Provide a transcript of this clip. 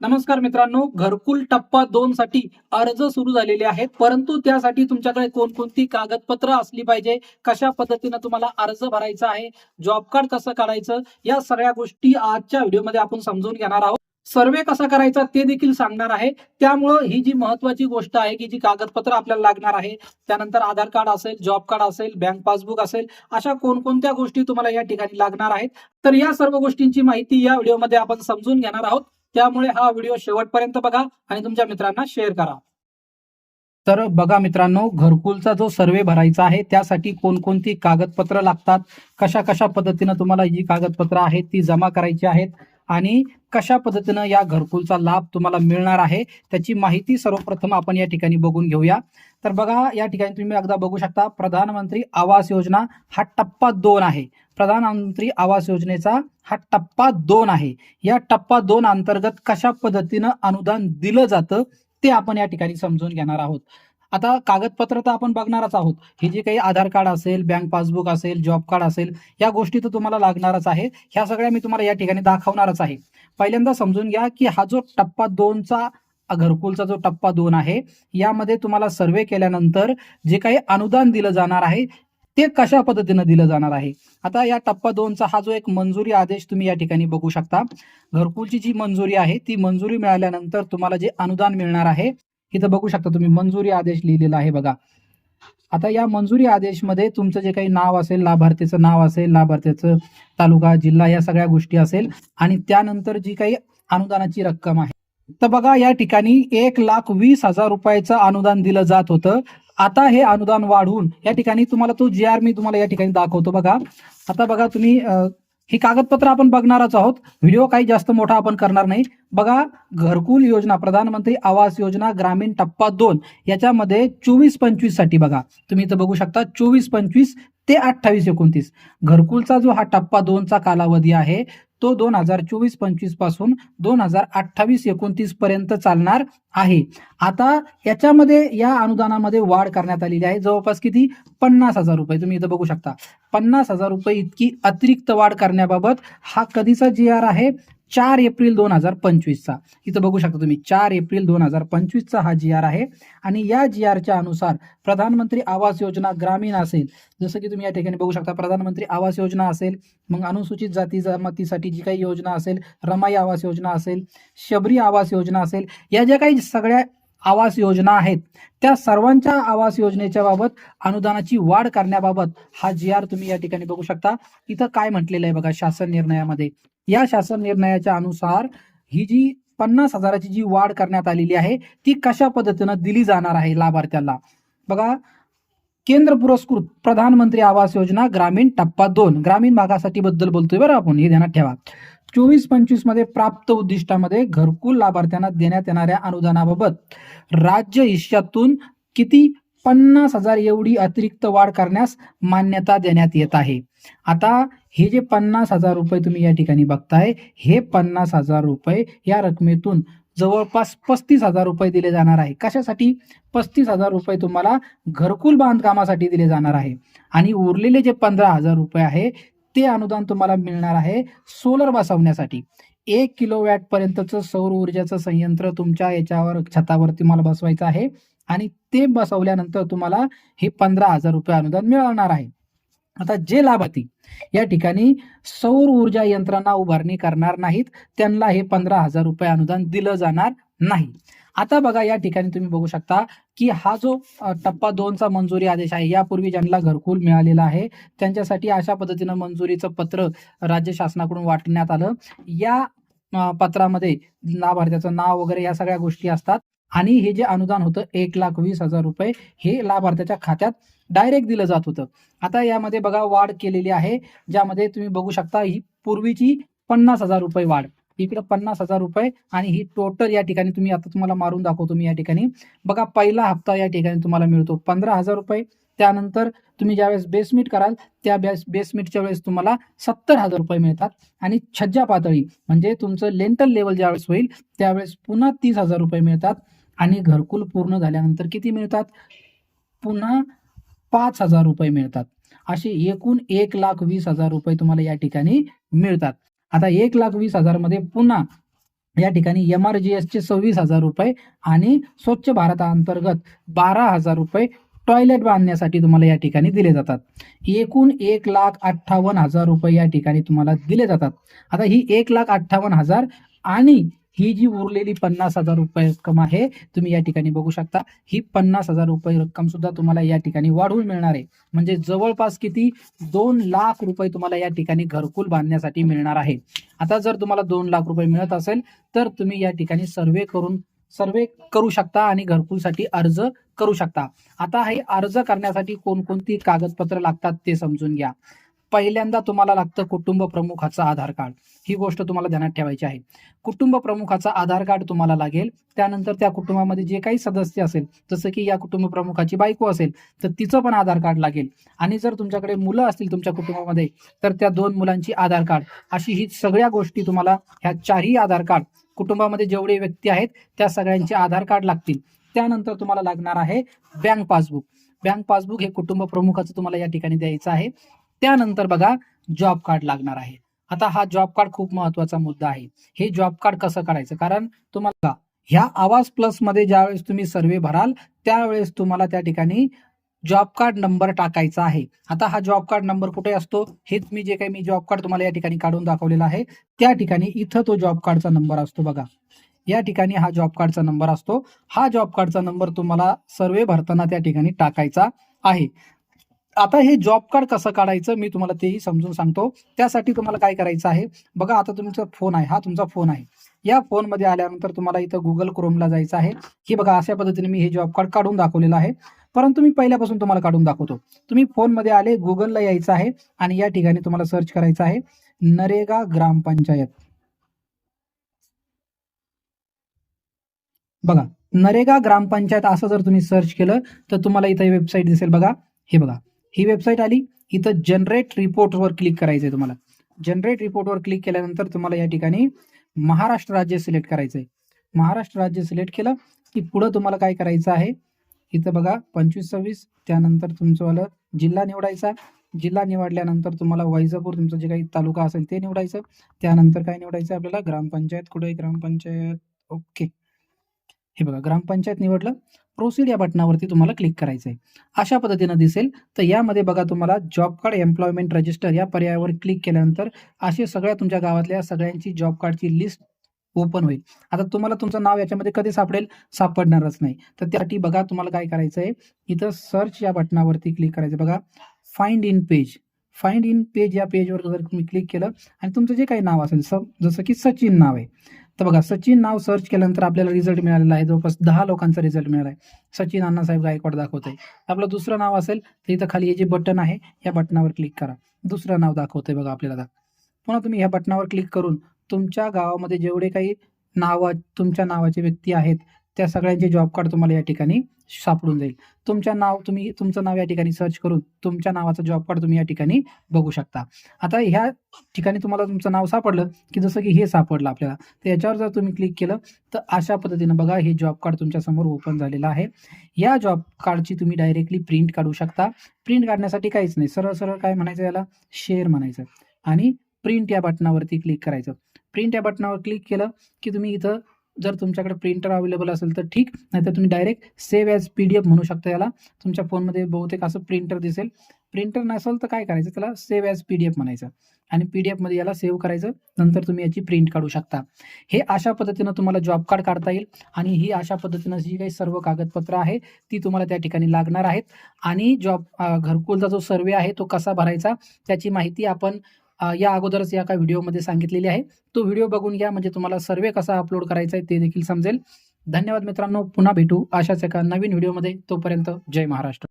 नमस्कार मित्रांनो घरकुल टप्पा दोन साठी अर्ज सुरू झालेले आहेत. परंतु त्यासाठी तुमच्याकडे कोणकोणती कागदपत्र असली पाहिजे? कशा पद्धतीनं तुम्हाला अर्ज भरायचा आहे? जॉब कार्ड कसं काढायचं? या सगळ्या गोष्टी आजच्या व्हिडिओमध्ये आपण समजून घेणार आहोत. सर्वे कसा करायचा ते देखील सांगणार आहे. त्यामुळं ही जी महत्वाची गोष्ट आहे की जी कागदपत्र आपल्याला लागणार आहे त्यानंतर आधार कार्ड असेल जॉब कार्ड असेल बँक पासबुक असेल अशा कोणकोणत्या गोष्टी तुम्हाला या ठिकाणी लागणार आहेत. तर या सर्व गोष्टींची माहिती या व्हिडिओमध्ये आपण समजून घेणार आहोत. त्यामुळे हा व्हिडिओ शेवटपर्यंत बघा आणि तुमच्या मित्रांना शेअर करा. तर बघा मित्रांनो घरकुलचा जो सर्वे भरायचा आहे त्यासाठी कोणकोणती कागदपत्र लागतात? कशा कशा पद्धतीनं तुम्हाला जी कागदपत्र आहेत ती जमा करायची आहेत? आणि कशा पद्धतीनं या घरकुलचा लाभ तुम्हाला मिळणार आहे त्याची माहिती सर्वप्रथम आपण या ठिकाणी बघून घेऊया. तर बघा या ठिकाणी तुम्ही एकदा बघू शकता प्रधानमंत्री आवास योजना हा टप्पा दोन आहे. प्रधानमंत्री आवास योजनेचा हा टप्पा दोन आहे. या टप्पा दोन अंतर्गत कशा पद्धतीनं अनुदान दिलं जातं ते आपण या ठिकाणी समजून घेणार आहोत. आता कागदपत्र तर आपण बघणारच आहोत. हे जे काही आधार कार्ड असेल बँक पासबुक असेल जॉब कार्ड असेल या गोष्टी तर तुम्हाला लागणारच आहे. ह्या सगळ्या मी तुम्हाला या ठिकाणी दाखवणारच आहे. पहिल्यांदा समजून घ्या की हा जो टप्पा दोनचा घरकुलचा जो टप्पा दोन आहे यामध्ये तुम्हाला सर्वे केल्यानंतर जे काही अनुदान दिलं जाणार आहे ते कशा पद्धतीनं दिलं जाणार आहे? आता या टप्पा दोनचा हा जो एक मंजुरी आदेश तुम्ही या ठिकाणी बघू शकता. घरकुलची जी मंजुरी आहे ती मंजुरी मिळाल्यानंतर तुम्हाला जे अनुदान मिळणार आहे इथं बघू शकता तुम्ही मंजुरी आदेश लिहिलेला आहे बघा. आता या मंजुरी आदेशमध्ये तुमचं जे काही नाव असेल लाभार्थीचं नाव असेल लाभार्थीचं तालुका जिल्हा या सगळ्या गोष्टी असेल आणि त्यानंतर जी काही अनुदानाची रक्कम आहे. तर बघा या ठिकाणी एक लाख वीस हजार रुपयाचं अनुदान दिलं जात होतं. आता हे अनुदान वाढवून या ठिकाणी तुम्हाला तो जे आर मी तुम्हाला या ठिकाणी दाखवतो बघा. आता बघा तुम्ही ही कागदपत्र आपण बघणारच आहोत. व्हिडिओ काही जास्त मोठा आपण करणार नाही. बघा घरकुल योजना प्रधानमंत्री आवास योजना ग्रामीण टप्पा दोन याच्यामध्ये चोवीस पंचवीससाठी बघा. तुम्ही इथं बघू शकता चोवीस पंचवीस ते अठ्ठावीस एकोणतीस. घरकुलचा जो हा टप्पा दोनचा कालावधी आहे तो दोन हजार चोवीस पंचवीसपासून दोन हजार अठ्ठावीस एकोणतीस पर्यंत चालणार आहे. आता याच्यामध्ये या अनुदानामध्ये वाढ करण्यात आलेली आहे. जवळपास किती? पन्नास हजार रुपये. तुम्ही इथं बघू शकता. पन्नास हजार रुपये इतकी अतिरिक्त वाढ करण्याबाबत हा कधीचा जी आर आहे? चार एप्रिल दोन हजार पंचवीसचा. इथं बघू शकता तुम्ही चार एप्रिल दोन हजार पंचवीसचा हा जी आर आहे. आणि या जी आरच्या अनुसार प्रधानमंत्री आवास योजना ग्रामीण असेल जसं की तुम्ही या ठिकाणी बघू शकता प्रधानमंत्री आवास योजना असेल मग अनुसूचित जाती जमातीसाठी जी काही योजना असेल रमाई आवास योजना असेल शबरी आवास योजना असेल या ज्या काही सगळ्या आवास योजना आहेत त्या सर्वांच्या आवास योजनेच्या बाबत अनुदानाची वाढ करण्याबाबत हा जी आर तुम्ही या ठिकाणी बघू शकता. इथं काय म्हटलेलं आहे बघा शासन निर्णयामध्ये. या शासन निर्णयाच्या अनुसार ही जी पन्नास हजाराची जी वाढ करण्यात आलेली आहे ती कशा पद्धतीनं दिली जाणार आहे लाभार्थ्याला? बघा केंद्र पुरस्कृत प्रधानमंत्री आवास योजना ग्रामीण टप्पा दोन. ग्रामीण भागासाठी बद्दल बोलतोय बरं आपण हे ध्यानात ठेवा. चोवीस पंचवीसमध्ये प्राप्त उद्दिष्टामध्ये घरकुल लाभार्थ्यांना देण्यात येणाऱ्या अनुदानाबाबत राज्य हिश्यातून किती पन्नास हजार एवढी अतिरिक्त वाढ करण्यास मान्यता देण्यात येत आहे. आता हे जे पन्नास हजार रुपये तुम्ही या ठिकाणी बघताय हे पन्नास हजार रुपये या रकमेतून जवळपास पस्तीस हजार रुपये दिले जाणार आहे. कशासाठी? पस्तीस हजार रुपये तुम्हाला घरकुल बांधकामासाठी दिले जाणार आहे. आणि उरलेले जे पंधरा हजार रुपये आहे ते अनुदान तुम्हाला मिळणार आहे सोलर बसवण्यासाठी. एक किलो वॅट पर्यंतचं सौर ऊर्जाचं संयंत्र तुमच्या याच्यावर छतावरती मला बसवायचं आहे. आणि ते बसवल्यानंतर तुम्हाला हे पंधरा हजार रुपये अनुदान मिळणार आहे. आता जे लाभार्थी या ठिकाणी सौर ऊर्जा यंत्रणा उभारणी करणार नाहीत त्यांना हे पंधरा हजार रुपये अनुदान दिलं जाणार नाही. आता बघा या ठिकाणी तुम्ही बघू शकता की हा जो टप्पा दोनचा मंजुरी आदेश आहे यापूर्वी ज्यांना घरकुल मिळालेला आहे त्यांच्यासाठी अशा पद्धतीनं मंजुरीचं पत्र राज्य शासनाकडून वाटण्यात आलं. या पत्रामध्ये लाभार्थ्याचं नाव वगैरे या सगळ्या गोष्टी असतात. आणि हे जे अनुदान होतं एक लाख वीस हजार रुपये हे लाभार्थ्याच्या खात्यात डायरेक्ट दिलं जात होतं. आता यामध्ये बघा वाढ केलेली आहे ज्यामध्ये तुम्ही बघू शकता ही पूर्वीची पन्नास हजार रुपये वाढ. इकडे पन्नास हजार रुपये आणि ही टोटल या ठिकाणी तुम्ही आता तुम्हाला मारून दाखवतो मी या ठिकाणी. बघा पहिला हप्ता या ठिकाणी तुम्हाला मिळतो पंधरा हजार रुपये. त्यानंतर तुम्ही ज्यावेळेस बेसमीट कराल त्या बेस बेसमीटच्या वेळेस तुम्हाला सत्तर हजार रुपये मिळतात. आणि छज्जा पातळी म्हणजे तुमचं लेंटल लेवल ज्यावेळेस होईल त्यावेळेस पुन्हा तीस हजार रुपये मिळतात. आणि घरकुल पूर्ण झाल्यानंतर किती मिळतात? पुन्हा पाच हजार रुपये मिळतात. असे एकूण एक लाख वीस हजार रुपये तुम्हाला या ठिकाणी मिळतात. आता एक लाख वीस हजारमध्ये पुन्हा या ठिकाणी एम आर जी एसचे सव्वीस हजार रुपये आणि स्वच्छ भारताअंतर्गत बारा हजार रुपये टॉयलेट बांधण्यासाठी तुम्हाला या ठिकाणी दिले जातात. एकूण एक लाख अठ्ठावन्न हजार रुपये या ठिकाणी तुम्हाला दिले जातात. आता ही एक लाख अठ्ठावन्न हजार आणि ही जी उरलेली पन्नास हजार रुपये रक्कम आहे तुम्ही या ठिकाणी बघू शकता. ही पन्नास हजार रुपये रक्कम सुद्धा तुम्हाला या ठिकाणी वाढवून मिळणार आहे. म्हणजे जवळपास किती? दोन लाख रुपये तुम्हाला या ठिकाणी घरकुल बांधण्यासाठी मिळणार आहे. आता जर तुम्हाला दोन लाख रुपये मिळत असेल तर तुम्ही या ठिकाणी सर्वे करून सर्वे करू शकता आणि घरकुलसाठी अर्ज करू शकता. आता हे अर्ज करण्यासाठी कोणकोणती कागदपत्र लागतात ते समजून घ्या. पहिल्यांदा तुम्हाला लागतं कुटुंब प्रमुखाचा आधार कार्ड. ही गोष्ट तुम्हाला ध्यानात ठेवायची आहे. कुटुंब प्रमुखाचा आधार कार्ड तुम्हाला लागेल. त्यानंतर त्या कुटुंबामध्ये जे काही सदस्य असेल जसं की या कुटुंब प्रमुखाची बायको असेल तर तिचं पण आधार कार्ड लागेल. आणि जर तुमच्याकडे मुलं असतील तुमच्या कुटुंबामध्ये तर त्या दोन मुलांची आधार कार्ड. अशी ही सगळ्या गोष्टी तुम्हाला ह्या चारही आधार कार्ड कुटुंबामध्ये जेवढे व्यक्ती आहेत त्या सगळ्यांचे आधार कार्ड लागतील. त्यानंतर तुम्हाला लागणार आहे बँक पासबुक. बँक पासबुक हे कुटुंब प्रमुखाचं तुम्हाला या ठिकाणी द्यायचं आहे. त्यानंतर बघा जॉब कार्ड लागणार आहे. आता हा जॉब कार्ड खूप महत्त्वाचा मुद्दा आहे. हे जॉब कार्ड कसं काढायचं कारण तुम्हाला ह्या आवाज प्लसमध्ये ज्यावेळेस तुम्ही सर्वे भराल त्यावेळेस तुम्हाला त्या ठिकाणी जॉब कार्ड नंबर टाकायचा आहे. आता हा जॉब कार्ड नंबर कुठे असतो? हेच मी जे काही मी जॉब कार्ड तुम्हाला या ठिकाणी काढून दाखवलेला आहे. त्या ठिकाणी इथं तो जॉब कार्डचा नंबर असतो बघा. या ठिकाणी हा जॉब कार्डचा नंबर असतो. हा जॉब कार्डचा नंबर तुम्हाला सर्वे भरताना त्या ठिकाणी टाकायचा आहे. आता हे जॉब कार्ड कसं काढायचं मी तुम्हाला तेही समजून सांगतो. त्यासाठी तुम्हाला काय करायचं आहे? बघा आता तुमचा फोन आहे. हा तुमचा फोन आहे. या फोनमध्ये आल्यानंतर तुम्हाला इथं गुगल क्रोमला जायचं आहे. की बघा अशा पद्धतीने मी हे जॉब कार्ड काढून दाखवलेलं आहे. परंतु मी पहिल्यापासून तुम्हाला काढून दाखवतो. तुम्ही फोनमध्ये आले गुगलला यायचं आहे आणि या ठिकाणी तुम्हाला सर्च करायचं आहे. नरेगा ग्रामपंचायत बघा नरेगा ग्रामपंचायत असं जर तुम्ही सर्च केलं तर तुम्हाला इथं वेबसाईट दिसेल. बघा हे बघा. ही वेबसाईट आली. इथं जनरेट रिपोर्टवर क्लिक करायचं आहे तुम्हाला. जनरेट रिपोर्टवर क्लिक केल्यानंतर तुम्हाला या ठिकाणी महाराष्ट्र राज्य सिलेक्ट करायचं आहे महाराष्ट्र राज्य सिलेक्ट केलं की पुढं तुम्हाला काय करायचं आहे? इथं बघा पंचवीस सव्वीस त्यानंतर तुमचंवालं जिल्हा निवडायचा. जिल्हा निवडल्यानंतर तुम्हाला वैजापूर तुमचं जे काही तालुका असेल ते निवडायचं. त्यानंतर काय निवडायचं आपल्याला? ग्रामपंचायत कुठे ग्रामपंचायत ओके. हे बघा ग्रामपंचायत निवडलं. प्रोसीड या बटनावरती तुम्हाला क्लिक करायचं आहे अशा पद्धतीनं दिसेल. तर यामध्ये बघा तुम्हाला जॉब कार्ड एम्प्लॉयमेंट रजिस्टर या पर्यायावर क्लिक केल्यानंतर असे सगळ्या तुमच्या गावातल्या सगळ्यांची जॉब कार्डची लिस्ट ओपन होईल. आता तुम्हाला तुमचं नाव याच्यामध्ये कधी सापडेल? सापडणारच नाही. तर त्यासाठी बघा तुम्हाला काय करायचं आहे इथं सर्च या बटनावरती क्लिक करायचं बघा find in page find in page या पेजवर जर तुम्ही क्लिक केलं आणि तुमचं जे काही नाव असेल स जसं की सचिन नाव आहे. तर बघा सचिन नाव सर्च केल्यानंतर आपल्याला रिझल्ट मिळालेला आहे. जवळपास दहा लोकांचा रिझल्ट मिळाला आहे सचिन अण्णासाहेब गायकवाड दाखवत आहे आपलं दुसरं नाव असेल तर इथं खाली हे जे बटन आहे या बटनावर क्लिक करा. दुसरं नाव दाखवतंय बघा आपल्याला पुन्हा तुम्ही ह्या बटनावर क्लिक करून तुमच्या गावामध्ये जेवढे काही नावा तुमच्या नावाचे व्यक्ती आहेत त्या सगळ्यांचे जॉब कार्ड तुम्हाला या ठिकाणी सापडून जाईल. तुमच्या नाव तुम्ही तुमचं नाव या ठिकाणी सर्च करून तुमच्या नावाचा जॉब कार्ड तुम्ही या ठिकाणी बघू शकता. आता ह्या ठिकाणी तुम्हाला तुमचं नाव सापडलं की जसं की हे सापडलं आपल्याला. तर याच्यावर जर तुम्ही क्लिक केलं तर अशा पद्धतीनं बघा हे जॉब कार्ड तुमच्यासमोर ओपन झालेलं आहे. या जॉब कार्डची तुम्ही डायरेक्टली प्रिंट काढू शकता. प्रिंट काढण्यासाठी काहीच नाही. सरळ सरळ काय म्हणायचं याला? शेअर म्हणायचं. आणि प्रिंट या बटनावरती क्लिक करायचं. प्रिंट या बटनावर क्लिक केलं की तुम्ही इथं जर तुमच्याकडे प्रिंटर अवेलेबल असेल तर ठीक नाहीतर तुम्ही direct save as P D F म्हणू शकता याला. तुमच्या फोनमध्ये बहुतेक असं प्रिंटर दिसेल. प्रिंटर नसेल तर काय करायचं? त्याला save as P D F म्हणायचं. आणि पी डी एफमध्ये याला सेव्ह करायचं. नंतर तुम्ही याची प्रिंट काढू शकता. हे अशा पद्धतीनं तुम्हाला जॉब कार्ड काढता येईल. आणि ही अशा पद्धतीनं जी काही सर्व कागदपत्रं आहे ती तुम्हाला त्या ठिकाणी लागणार आहेत. आणि जॉब घरकुलचा जो सर्वे आहे तो कसा भरायचा? त्याची माहिती आपण या अगोदरच या एका व्हिडिओमध्ये सांगितलेली आहे. तो व्हिडिओ बघून घ्या म्हणजे तुम्हाला सर्वे कसा अपलोड करायचा आहे ते देखील समजेल. धन्यवाद मित्रांनो पुन्हा भेटू अशाच एका नवीन व्हिडिओमध्ये. तोपर्यंत जय महाराष्ट्र.